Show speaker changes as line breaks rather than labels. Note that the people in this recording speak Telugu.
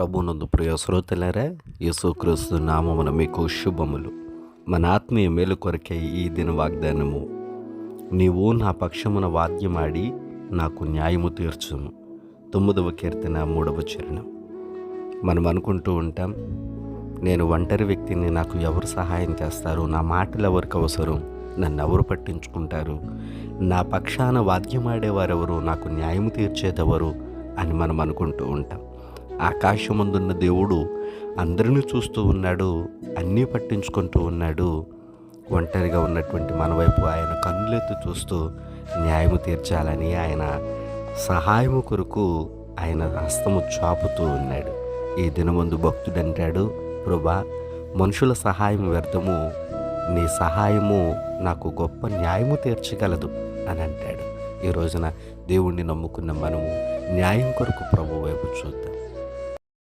ప్రభునందు ప్రియ శ్రోతలరా యేసుక్రీస్తు నామమున మీకు శుభములు. మన ఆత్మీయ మేలు కొరకై ఈ దిన వాగ్దానము. నీవు నా పక్షమున వాద్యమాడి నాకు న్యాయము తీర్చును తొమ్మిదవ కీర్తన మూడవ చరణం. మనం అనుకుంటూ ఉంటాం నేను ఒంటరి వ్యక్తిని నాకు ఎవరు సహాయం చేస్తారు? నా మాటలు ఎవరికి అవసరం? నన్ను ఎవరు పట్టించుకుంటారు? నా పక్షాన వాద్యమాడేవారెవరు? నాకు న్యాయం తీర్చేదెవరు? అని మనం అనుకుంటూ ఉంటాం. ఆకాశముందున్న దేవుడు అందరినీ చూస్తూ ఉన్నాడు అన్నీ పట్టించుకుంటూ ఉన్నాడు. ఒంటరిగా ఉన్నటువంటి మన వైపు ఆయన కన్నులెత్తి చూస్తూ న్యాయము తీర్చాలని ఆయన సహాయము కొరకు ఆయన హస్తము చాపుతూ ఉన్నాడు. ఈ దినముందు భక్తుడు అంటాడు ప్రభా మనుషుల సహాయం వ్యర్థము నీ సహాయము నాకు గొప్ప న్యాయము తీర్చగలదు అని అంటాడు. ఈ రోజున దేవుణ్ణి నమ్ముకున్న మనము న్యాయం కొరకు ప్రభు వైపు చూద్దాం.